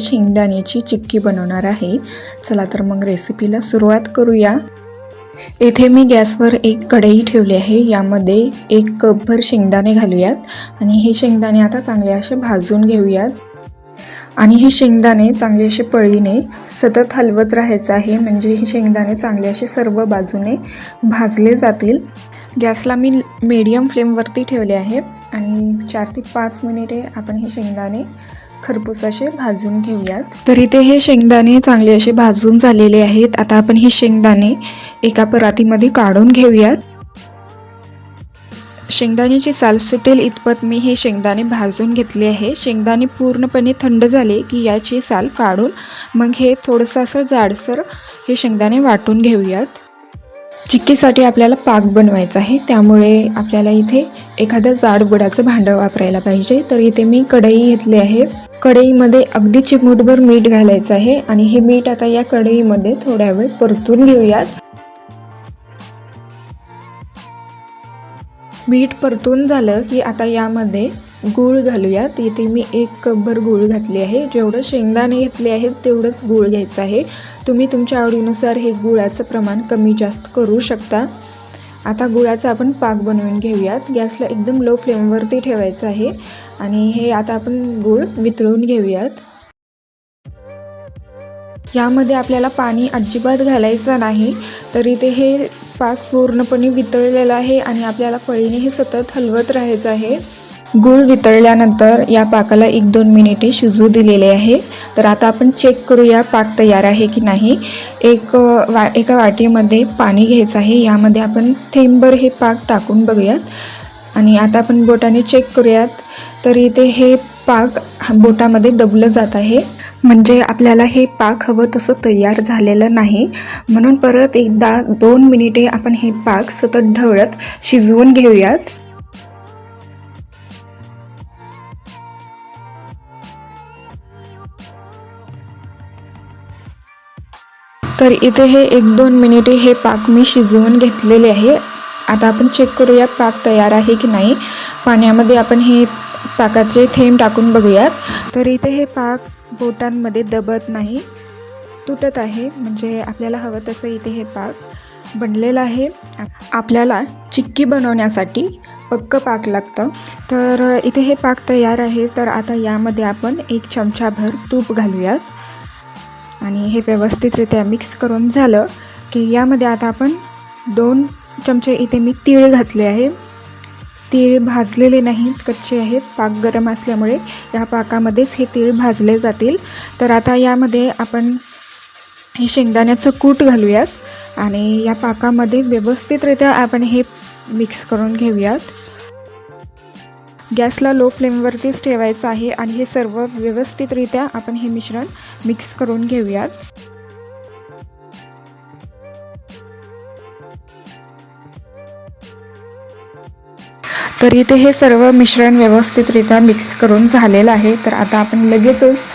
शेंगदाण्याची चिक्की बनवणार आहे. चला तर मग रेसिपीला सुरुवात करूया. येथे मी गॅसवर एक कढई ठेवली आहे. यामध्ये एक कपभर शेंगदाणे घालूयात आणि हे शेंगदाणे आता चांगले असे भाजून घेऊयात. आणि हे शेंगदाणे चांगले असे पळीने सतत हलवत राहायचं आहे. म्हणजे हे शेंगदाणे चांगले असे सर्व बाजूने भाजले जातील. गॅसला मी मीडियम फ्लेमवरती ठेवले आहे. आणि चार ते पाच मिनिटे आपण हे शेंगदाणे खरपूस असे भाजून घेऊयात. तर इथे हे शेंगदाणे चांगले असे भाजून झालेले आहेत. आता आपण हे शेंगदाणे एका परातीमध्ये काढून घेऊयात. शेंगदाण्याची साल सुटेल इतपत मी हे शेंगदाणे भाजून घेतले आहे. शेंगदाणे पूर्णपणे थंड झाले की याची साल काढून मग हे थोडंसं असं जाडसर हे शेंगदाणे वाटून घेऊयात. चिक्कीसाठी आपल्याला पाक बनवायचा आहे. त्यामुळे आपल्याला इथे एखादं जाड बुडाचं भांडं वापरायला पाहिजे. तर इथे मी कढई घेतली आहे. कढईमध्ये अगदी चिमूटभर मीठ घालायचं आहे आणि हे मीठ आता या कढईमध्ये थोड्या वेळ परतून घेऊयात. मीठ परतून झालं की आता यामध्ये गूळ घालूयात. इथे मी एक कपभर गूळ घातली आहे. जेवढं शेंगदाणे घेतले आहेत तेवढंच गूळ घ्यायचं आहे. तुम्ही तुमच्या आवडीनुसार हे गुळाचं प्रमाण कमी जास्त करू शकता. आता गुळाचा आपण पाक बनवून घेऊयात. गॅसला एकदम लो फ्लेमवरती ठेवायचं आहे. आणि हे आता आपण गूळ वितळून घेऊयात. यामध्ये आपल्याला पाणी अजिबात घालायचं नाही. तर इथे हे पाक पूर्णपणे वितळलेलं आहे आणि आपल्याला पळीने हे सतत हलवत राहायचं आहे. गूळ वितळल्यानंतर या पाकाला एक दोन मिनिटे शिजू दिलेले आहे. तर आता आपण चेक करूया पाक तयार आहे की नाही. एक वा एका वाटीमध्ये पाणी घ्यायचं आहे. यामध्ये आपण थेंबर हे पाक टाकून बघूयात. आणि आता आपण बोटाने चेक करूयात. तर इथे हे पाक बोटामध्ये दबलं जात आहे. म्हणजे आपल्याला हे पाक हवं तसं तयार झालेलं नाही. म्हणून परत एकदा दोन मिनिटे आपण हे पाक सतत ढवळत शिजवून घेऊयात. तर इथे हे एक दोन मिनिटे हे पाक मी शिजवून घेतलेले आहे. आता आपण चेक करूया पाक तयार आहे की नाही. पाण्यामध्ये आपण हे पाकाचे थेंब टाकून बघूयात. तर इथे हे पाक बोटांमध्ये दबत नाही. तुटत आहे. म्हणजे आपल्याला हवं तसं इथे हे पाक बनलेलं आहे. आपल्याला चिक्की बनवण्यासाठी पक्क पाक लागतं. तर इथे हे पाक तयार आहे. तर आता यामध्ये आपण एक चमचाभर तूप घालूयात. आणि हे व्यवस्थितरित्या मिक्स करून झालं की यामध्ये आता आपण दोन चमचे इथे मी तीळ घातले आहे. तीळ भाजलेले नाहीत कच्चे आहेत पाक गरम असल्यामुळे या पाकामध्येच हे तीळ भाजले जातील. तर आता यामध्ये आपण हे शेंगदाण्याचं कूट घालूयात आणि या पाकामध्ये व्यवस्थितरित्या आपण हे मिक्स करून घेऊयात. गॅसला लो फ्लेमवरतीच ठेवायचं आहे आणि हे सर्व व्यवस्थितरित्या आपण हे मिश्रण मिक्स करून घेऊयात. तर इथे हे सर्व मिश्रण व्यवस्थितरित्या मिक्स करून झालेलं आहे. तर आता आपण लगेचच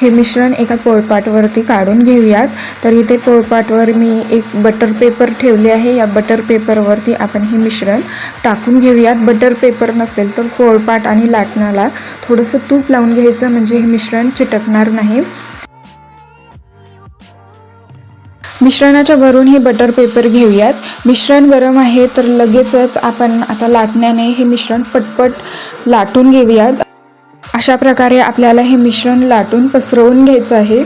हे मिश्रण एका पोळपाटवरती काढून घेऊयात. तर इथे पोळपाटवर मी एक बटर पेपर ठेवले आहे. या बटर पेपरवरती आपण हे मिश्रण टाकून घेऊयात. बटर पेपर नसेल तर पोळपाट आणि लाटणाला थोडंसं तूप लावून घ्यायचं. म्हणजे हे मिश्रण चिटकणार नाही. मिश्रणाच्या वरून हे बटर पेपर घेऊयात. मिश्रण गरम आहे तर लगेचच आपण आता लाटण्याने हे मिश्रण पटपट लाटून घेऊयात. अशा प्रकारे आपल्याला हे मिश्रण लाटून पसरवून घ्यायचं आहे.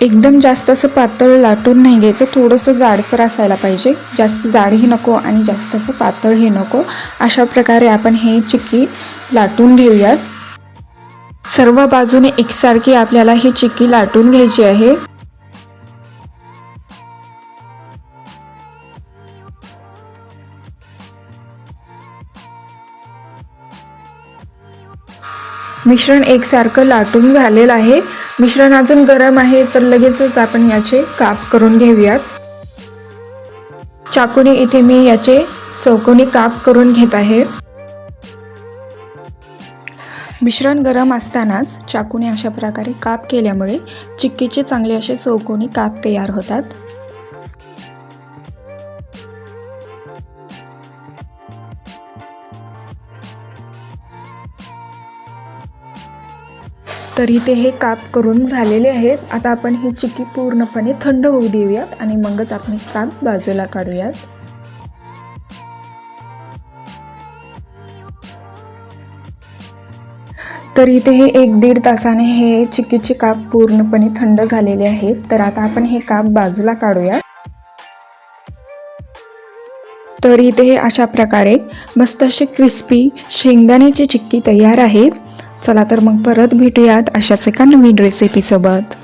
एकदम जास्त असं पातळ लाटून नाही घ्यायचं थोडंसं जाडसर असायला पाहिजे. जास्त जाडही नको आणि जास्त असं पातळही नको. अशा प्रकारे आपण हे चिक्की लाटून घेऊयात. सर्व बाजूने एकसारखी आपल्याला ही चिक्की लाटून घ्यायची आहे. मिश्रण एकसारखं लाटून झालेलं आहे. मिश्रण अजून गरम आहे तर लगेचच आपण याचे काप करून घेऊयात. चाकूने इथे मी याचे चौकोनी काप करून घेत आहे. मिश्रण गरम असतानाच चाकूने अशा प्रकारे काप केल्यामुळे चिक्कीचे चांगले असे चौकोनी काप तयार होतात. तर इथे हे काप करून झालेले आहेत. आता आपण ही चिक्की पूर्णपणे थंड होऊ देऊयात आणि मगच आपण काप बाजूला काढूयात. तर इथे हे एक दीड तासाने हे चिक्कीचे काप पूर्णपणे थंड झालेले आहेत. तर आता आपण हे काप बाजूला काढूया. तर इथे हे अशा प्रकारे मस्त असे क्रिस्पी शेंगदाण्याची चिक्की तयार आहे. चला तर मग परत भेटूयात अशाच एका नवीन रेसिपीसोबत